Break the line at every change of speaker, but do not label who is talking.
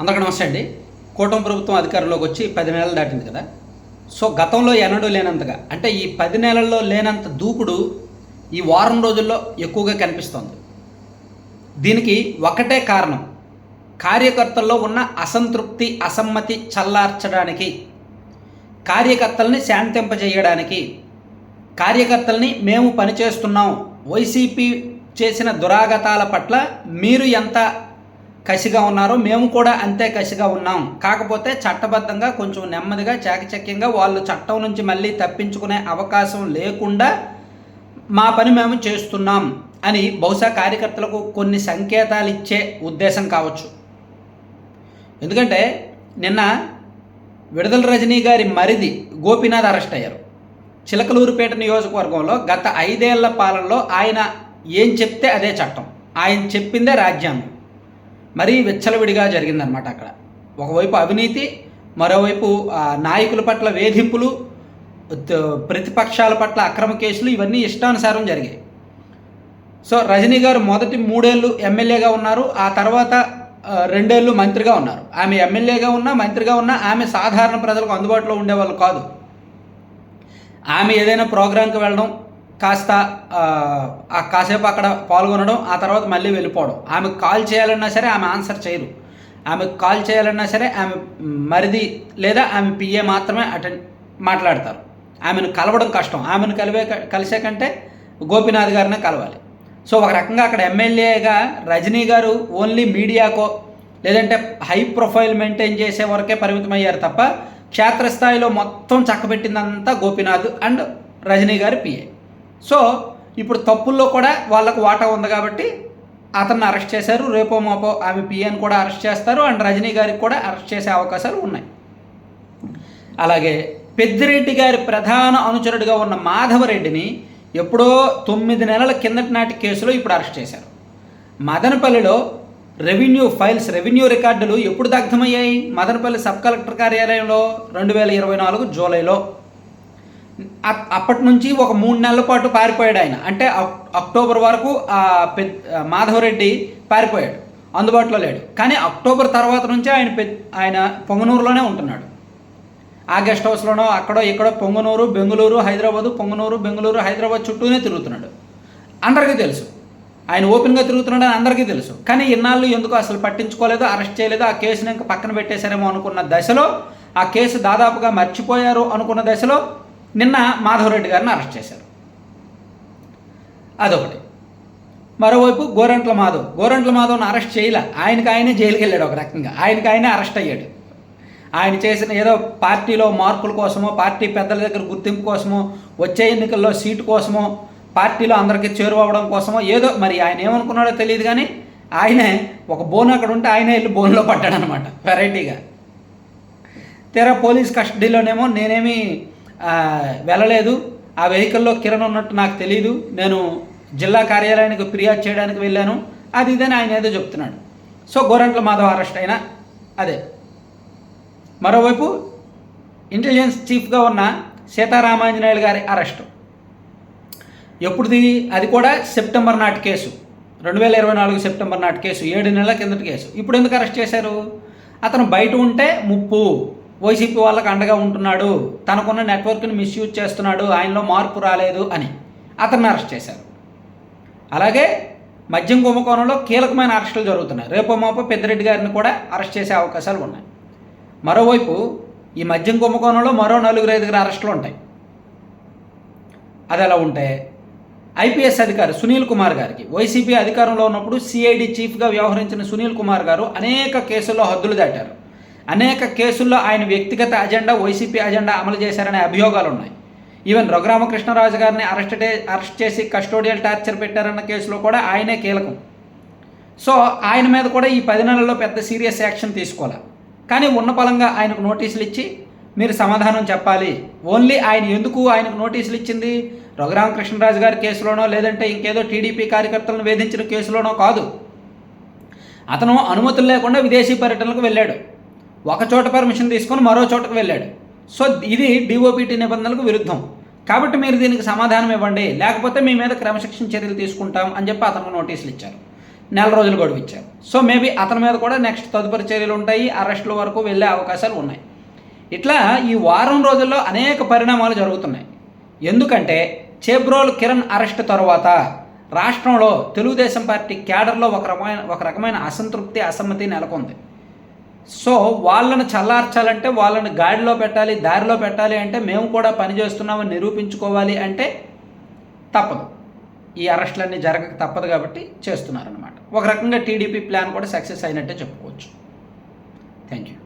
అందరికీ నమస్తే అండి. కూటమి ప్రభుత్వం అధికారంలోకి వచ్చి పది నెలలు దాటింది కదా. సో గతంలో ఎన్నడూ లేనంతగా అంటే ఈ పది నెలల్లో లేనంత దూకుడు ఈ వారం రోజుల్లో ఎక్కువగా కనిపిస్తోంది. దీనికి ఒకటే కారణం కార్యకర్తల్లో ఉన్న అసంతృప్తి అసమ్మతి చల్లార్చడానికి కార్యకర్తల్ని శాంతింపజేయడానికి కార్యకర్తల్ని మేము పనిచేస్తున్నాం వైసీపీ చేసిన దురాగతాల పట్ల మీరు ఎంత కసిగా ఉన్నారు మేము కూడా అంతే కసిగా ఉన్నాం. కాకపోతే చట్టబద్ధంగా కొంచెం నెమ్మదిగా చాకచక్యంగా వాళ్ళు చట్టం నుంచి మళ్ళీ తప్పించుకునే అవకాశం లేకుండా మా పని మేము చేస్తున్నాం అని బహుశా కార్యకర్తలకు కొన్ని సంకేతాలు ఇచ్చే ఉద్దేశం కావచ్చు. ఎందుకంటే నిన్న విడుదల రజనీ గారి మరిది గోపీనాథ్ అరెస్ట్ అయ్యారు. చిలకలూరుపేట నియోజకవర్గంలో గత ఐదేళ్ళ పాలనలో ఆయన ఏం చెప్తే అదే చట్టం. ఆయన చెప్పిందే రాజ్యాంగం. మరీ విచ్చలవిడిగా జరిగిందనమాట అక్కడ. ఒకవైపు అవినీతి మరోవైపు నాయకుల పట్ల వేధింపులు ప్రతిపక్షాల పట్ల అక్రమ కేసులు ఇవన్నీ ఇష్టానుసారం జరిగాయి. సో రజనీ గారు మొదటి మూడేళ్ళు ఎమ్మెల్యేగా ఉన్నారు ఆ తర్వాత రెండేళ్ళు మంత్రిగా ఉన్నారు. ఆమె ఎమ్మెల్యేగా ఉన్నా మంత్రిగా ఉన్నా ఆమె సాధారణ ప్రజలకు అందుబాటులో ఉండేవాళ్ళు కాదు. ఆమె ఏదైనా ప్రోగ్రాంకి వెళ్ళడం కాస్త ఆ, కాసేపు అక్కడ పాల్గొనడం ఆ తర్వాత మళ్ళీ వెళ్ళిపోవడం. ఆమెకు కాల్ చేయాలన్నా సరే ఆమె ఆన్సర్ చేయరు ఆమెకు కాల్ చేయాలన్నా సరే ఆమె మరిది లేదా ఆమె పిఏ మాత్రమే అటెండ్ మాట్లాడతారు. ఆమెను కలవడం కష్టం. ఆమెను కలివే కలిసే కంటే గోపినాథ్ గారినే కలవాలి. సో ఒక రకంగా అక్కడ ఎమ్మెల్యేగా రజనీ గారు ఓన్లీ మీడియాకో లేదంటే హై ప్రొఫైల్ మెయింటైన్ చేసే వరకే పరిమితం అయ్యారు తప్ప క్షేత్రస్థాయిలో మొత్తం చక్కబెట్టిందంతా గోపినాథ్ అండ్ రజనీ గారి పిఏ. సో ఇప్పుడు తప్పుల్లో కూడా వాళ్ళకు వాటా ఉంది కాబట్టి అతన్ని అరెస్ట్ చేశారు రేపో మాపో ఆమె పిఎన్ కూడా అరెస్ట్ చేస్తారు అండ్ రజనీ గారికి కూడా అరెస్ట్ చేసే అవకాశాలు ఉన్నాయి. అలాగే పెద్దిరెడ్డి గారి ప్రధాన అనుచరుడిగా ఉన్న మాధవరెడ్డిని ఎప్పుడో తొమ్మిది నెలల కిందటి నాటి కేసులో ఇప్పుడు అరెస్ట్ చేశారు. మదనపల్లిలో రెవెన్యూ ఫైల్స్ రెవెన్యూ రికార్డులు ఎప్పుడు దగ్ధమయ్యాయి? మదనపల్లి సబ్ కలెక్టర్ కార్యాలయంలో రెండు వేల ఇరవై నాలుగు జూలైలో. అప్పటి నుంచి ఒక మూడు నెలల పాటు పారిపోయాడు ఆయన. అంటే అక్- అక్టోబర్ వరకు పెద్ మాధవరెడ్డి పారిపోయాడు. అందుబాటులో లేడు. కానీ అక్టోబర్ తర్వాత నుంచి ఆయన ఆయన పొంగనూరులోనే ఉంటున్నాడు. ఆ గెస్ట్ హౌస్లోనో అక్కడో ఇక్కడో పొంగనూరు బెంగళూరు హైదరాబాదు పొంగనూరు బెంగళూరు హైదరాబాద్ చుట్టూనే తిరుగుతున్నాడు. అందరికీ తెలుసు. ఆయన ఓపెన్గా తిరుగుతున్నాడు అని అందరికీ తెలుసు. కానీ ఇన్నాళ్ళు ఎందుకు అసలు పట్టించుకోలేదు అరెస్ట్ చేయలేదు ఆ కేసుని ఇంకా పక్కన పెట్టేశారేమో అనుకున్న దశలో ఆ కేసు దాదాపుగా మర్చిపోయారు అనుకున్న దశలో నిన్న మాధవరెడ్డి గారిని అరెస్ట్ చేశారు. అదొకటి. మరోవైపు గోరంట్ల మాధవ్. గోరంట్ల మాధవ్ని అరెస్ట్ చేయలే. ఆయనకి ఆయనే జైలుకి వెళ్ళాడు ఒక రకంగా. ఆయనకి ఆయనే అరెస్ట్ అయ్యాడు. ఆయన చేసిన ఏదో పార్టీలో మార్పుల కోసమో పార్టీ పెద్దల దగ్గర గుర్తింపు కోసమో వచ్చే ఎన్నికల్లో సీటు కోసమో పార్టీలో అందరికీ చేరువవ్వడం కోసమో ఏదో మరి ఆయన ఏమనుకున్నాడో తెలియదు కానీ ఆయనే ఒక బోన్ అక్కడ ఉంటే ఆయనే వెళ్ళి బోన్లో పడ్డాడనమాట వెరైటీగా. తీరా పోలీస్ కస్టడీలోనేమో నేనేమి వెళ్ళలేదు. ఆ వెహికల్లో కిరణ్ ఉన్నట్టు నాకు తెలియదు నేను జిల్లా కార్యాలయానికి ఫిర్యాదు చేయడానికి వెళ్ళాను. అది ఇదని ఆయన ఏదో చెప్తున్నాడు. సో గోరంట్ల మాధవ్ అరెస్ట్ అయినా అదే. మరోవైపు ఇంటెలిజెన్స్ చీఫ్గా ఉన్న సీతారామాంజనేయులు గారి అరెస్టు. ఎప్పుడుది? అది కూడా సెప్టెంబర్ నాటి కేసు. రెండు వేల ఇరవై నాలుగు సెప్టెంబర్ నాటి కేసు. ఏడు నెలల కిందటి కేసు. ఇప్పుడు ఎందుకు అరెస్ట్ చేశారు? అతను బయట ఉంటే ముప్పు. వైసీపీ వాళ్ళకి అండగా ఉంటున్నాడు. తనకున్న నెట్వర్క్ని మిస్యూజ్ చేస్తున్నాడు. ఆయనలో మార్పు రాలేదు అని అతన్ని అరెస్ట్ చేశారు. అలాగే మద్యం కుంభకోణంలో కీలకమైన అరెస్టులు జరుగుతున్నాయి. రేపో మాపో పెద్దిరెడ్డి గారిని కూడా అరెస్ట్ చేసే అవకాశాలు ఉన్నాయి. మరోవైపు ఈ మద్యం కుంభకోణంలో మరో నలుగురు ఐదుగురు అరెస్టులు ఉంటాయి. అది ఎలా ఉంటే ఐపీఎస్ అధికారి సునీల్ కుమార్ గారికి వైసీపీ అధికారంలో ఉన్నప్పుడు సిఐడి చీఫ్గా వ్యవహరించిన సునీల్ కుమార్ గారు అనేక కేసుల్లో హద్దులు దాటారు. అనేక కేసుల్లో ఆయన వ్యక్తిగత అజెండా వైసీపీ అజెండా అమలు చేశారనే అభియోగాలు ఉన్నాయి ఈవెన్ రఘురామకృష్ణరాజు గారిని అరెస్ట్ అరెస్ట్ చేసి కస్టోడియల్ టార్చర్ పెట్టారన్న కేసులో కూడా ఆయనే కీలకం. సో ఆయన మీద కూడా ఈ పది నెలల్లో పెద్ద సీరియస్ యాక్షన్ తీసుకోవాలి? కానీ ఉన్న పలంగా ఆయనకు నోటీసులు ఇచ్చి మీరు సమాధానం చెప్పాలి. ఓన్లీ ఆయన ఎందుకు ఆయనకు నోటీసులు ఇచ్చింది? రఘురామకృష్ణరాజు గారి కేసులోనో లేదంటే ఇంకేదో టీడీపీ కార్యకర్తలను వేధించిన కేసులోనో కాదు. అతను అనుమతులు లేకుండా విదేశీ పర్యటనలకు వెళ్ళాడు. ఒక చోట పర్మిషన్ తీసుకొని మరో చోటకు వెళ్ళాడు. సో ఇది డిఓపిటి నిబంధనలకు విరుద్ధం. కాబట్టి మీరు దీనికి సమాధానం ఇవ్వండి. లేకపోతే మీ మీద క్రమశిక్షణ చర్యలు తీసుకుంటాం అని చెప్పి అతనికి నోటీసులు ఇచ్చారు. నెల రోజులు గడువు ఇచ్చారు. సో మేబీ అతని మీద కూడా నెక్స్ట్ తదుపరి చర్యలు ఉంటాయి. అరెస్టుల వరకు వెళ్ళే అవకాశాలు ఉన్నాయి. ఇట్లా ఈ వారం రోజుల్లో అనేక పరిణామాలు జరుగుతున్నాయి. ఎందుకంటే చేబ్రోల్ కిరణ్ అరెస్ట్ తర్వాత రాష్ట్రంలో తెలుగుదేశం పార్టీ క్యాడర్లో ఒక రకమైన ఒక రకమైన అసంతృప్తి అసమ్మతి నెలకొంది. సో వాళ్ళని చల్లార్చాలంటే వాళ్ళని గాడిలో పెట్టాలి దారిలో పెట్టాలి అంటే మేము కూడా పనిచేస్తున్నామని నిరూపించుకోవాలి అంటే తప్పదు. ఈ అరెస్టులన్నీ జరగక తప్పదు కాబట్టి చేస్తున్నారనమాట ఒక రకంగా టీడీపీ ప్లాన్ కూడా సక్సెస్ అయినట్టే చెప్పుకోవచ్చు. Thank you